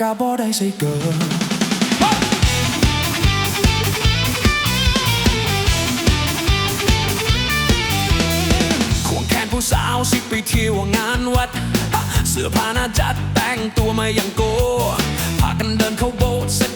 กะบ่ได้ใส่เกินควงแขนผู้สาวสิไปเที่ยวงานวัด เสื้อผ้าน้าจัดแต่งตัวมาอย่างโก้พากันเดินเข้าโบสถ์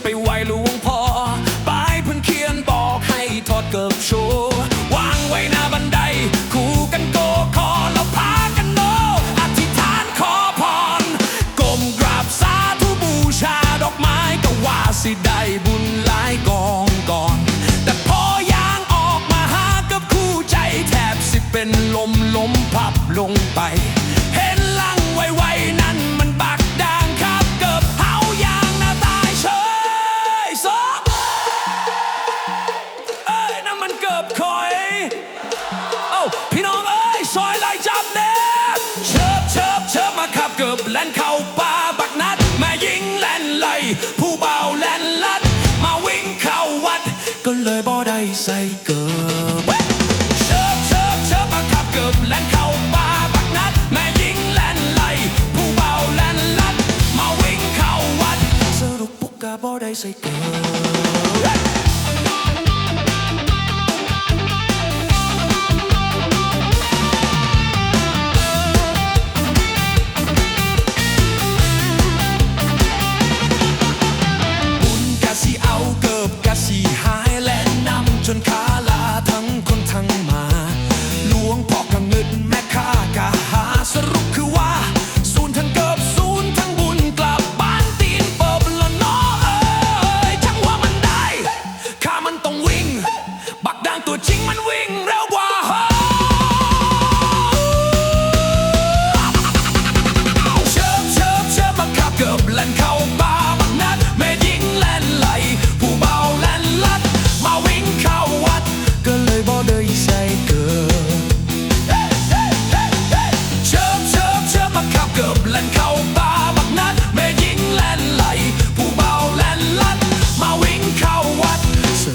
ปาบักนัดแม่ยิงแล่นไหลผู้เบาแล่นลัด มาวิ่งเข้าวัด ก็เลยบ่ได้ใส่เกิบเชิบเชิบเชิบมาขับเกือบแล่นเข้าปาบักนัดแม่ยิงแล่นไหลผู้เบาแล่นลัด มาวิ่งเข้าวัดสรุปปุกกะบ่ได้ใส่เกิบ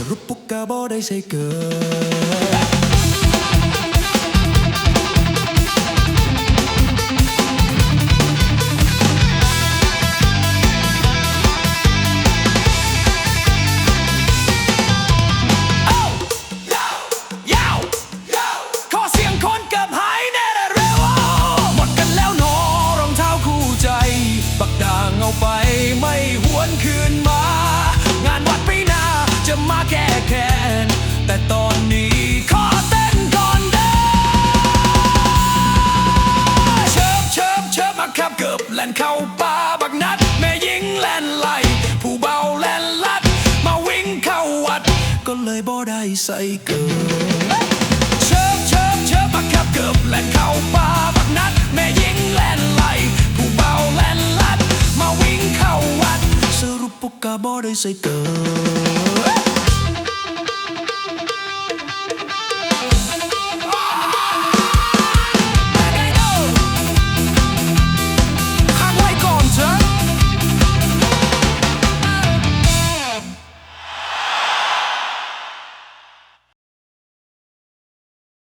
รุปปุกกาบ่ได้ใช่เกิน เข้าป่าบักนัด แม่ยิงแล่นไหลผู้เบาแล่นลัด มาวิ่งเข้าวัด ก็เลยบ่ได้ใส่เกิดเชิบเชิบเชิบบักขับเกือบแล่นเข้าป่าบักนัด แม่ยิงแล่นไหลผู้เบาแล่นลัด มาวิ่งเข้าวัด สรุปปุกกะบ่ได้ใส่เกิน